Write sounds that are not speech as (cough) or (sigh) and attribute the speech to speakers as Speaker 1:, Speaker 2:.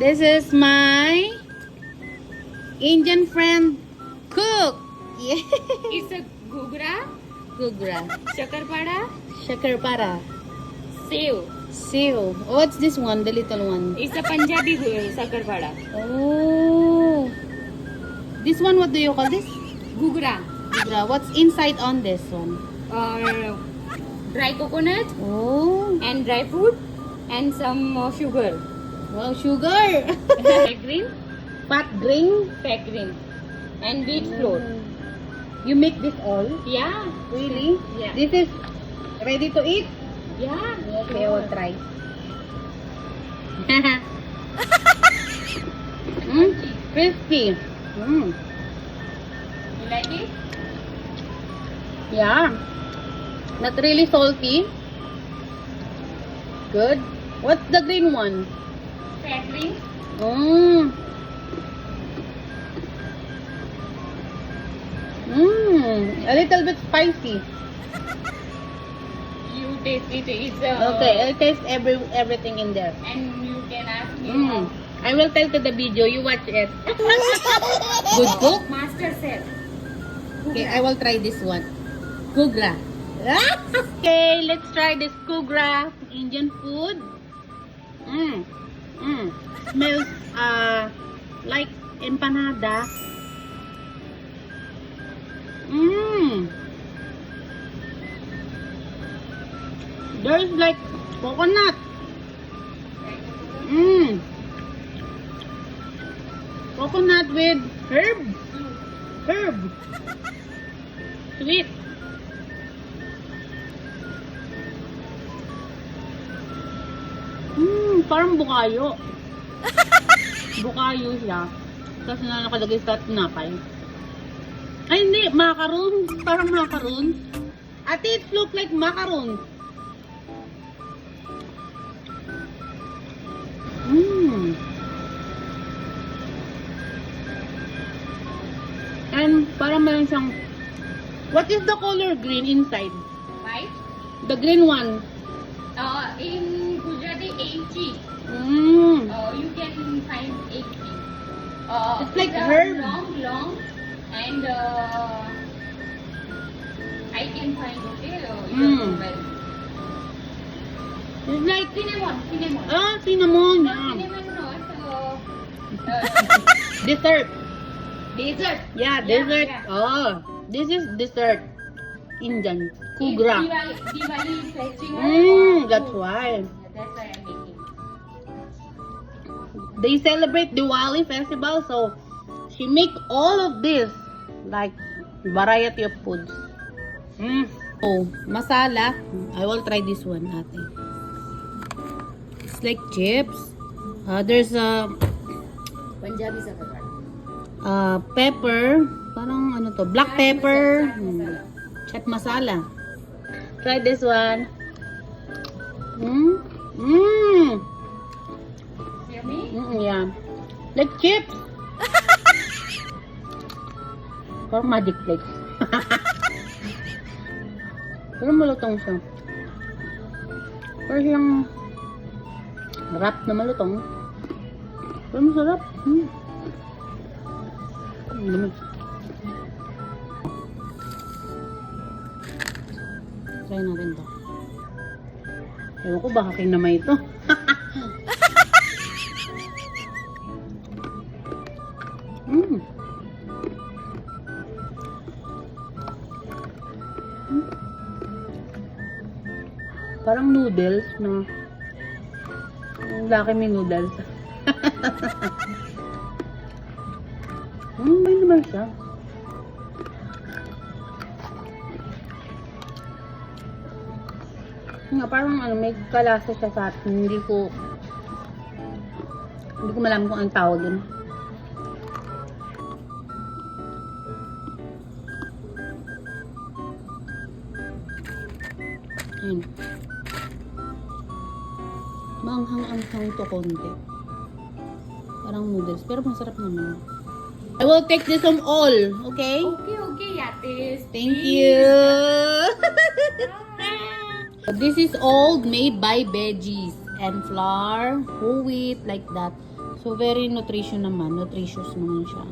Speaker 1: This is my Indian friend cook. Yeah. (laughs)
Speaker 2: It's a gugra,
Speaker 1: Gugra.
Speaker 2: shakarpada,
Speaker 1: Shakarpara.
Speaker 2: sev.
Speaker 1: Sew. What's this one? The little one.
Speaker 2: It's a Punjabi shakarpada.
Speaker 1: Oh. This one, what do you call this?
Speaker 2: Gugra.
Speaker 1: Gugra. What's inside on this one?
Speaker 2: Uh, dry coconut
Speaker 1: Oh.
Speaker 2: and dry fruit and some uh, sugar.
Speaker 1: Wow, sugar. (laughs)
Speaker 2: Fat green,
Speaker 1: Fat green.
Speaker 2: fat green and wheat flour.
Speaker 1: You make this all?
Speaker 2: Yeah.
Speaker 1: Really?
Speaker 2: Yeah.
Speaker 1: This is ready to eat?
Speaker 2: Yeah.
Speaker 1: Okay, I will try. (laughs) mm, crispy. Mm.
Speaker 2: You like it?
Speaker 1: Yeah. Not really salty. Good. What's the green one?
Speaker 2: Green.
Speaker 1: Mmm. Mmm. A little bit spicy. (laughs)
Speaker 2: You taste it. It's uh,
Speaker 1: Okay, I'll taste every everything in there.
Speaker 2: And you can ask me.
Speaker 1: Mm. I will tell to the video. You watch it. (laughs) Good cook.
Speaker 2: Master chef.
Speaker 1: Okay, I will try this one. Kugra. Okay, let's try this kugra Indian food. Mm. Mm. Smells uh like empanada. Mmm. There's like coconut. Mmm. Coconut with herb. Herb. Sweet. Parang bukayo. (laughs) bukayo siya. Tapos na nakalagay sa tinapay. Ay, hindi. Macaroon. Parang macaroon. Ate, it look like macaroon. Mmm. And parang meron siyang... What is the color green inside?
Speaker 2: Right?
Speaker 1: The green one.
Speaker 2: Uh, in Uh,
Speaker 1: It's like herb.
Speaker 2: Long, long, and uh, I can find okay. Uh,
Speaker 1: Mm.
Speaker 2: well.
Speaker 1: It's like...
Speaker 2: Cinnamon, cinnamon.
Speaker 1: Ah, cinnamon.
Speaker 2: Not
Speaker 1: Yeah.
Speaker 2: cinnamon, not uh, uh, (laughs)
Speaker 1: Dessert.
Speaker 2: dessert.
Speaker 1: Yeah, dessert.
Speaker 2: yeah.
Speaker 1: Oh, this is dessert. Indian. Kugra.
Speaker 2: Diwali, festival. Uh,
Speaker 1: that's why.
Speaker 2: That's why.
Speaker 1: They celebrate Diwali festival, so she make all of this. Like, variety of foods. Mm. Oh, masala. I will try this one, ate. It's like chips. Uh, there's a
Speaker 2: Punjabi sakar.
Speaker 1: uh, pepper. Parang ano to? Black pepper. Hmm. Chat masala. Try this one. Mmm. Mmm. Like chips. (laughs) Parang magic flakes. (laughs) Pero malutong siya. Pero siyang wrap na malutong. Pero masarap. Hmm. Lamig. Try natin to. Ewan ko baka kinamay ito. (laughs) Parang noodles na ang laki may noodles. (laughs) Hmm, may naman siya. Nga, parang ano, may kalasa siya sa atin. Hindi ko hindi ko malaman kung anong tawag yun. Ayun. Manghang-anghang to konti. Parang noodles. Pero masarap naman. I will take this on all. Okay?
Speaker 2: Okay, okay, Yatis.
Speaker 1: Thank you. (laughs) this is all made by veggies. and flour, whole wheat, like that. So, very nutrition naman. Nutritious naman siya.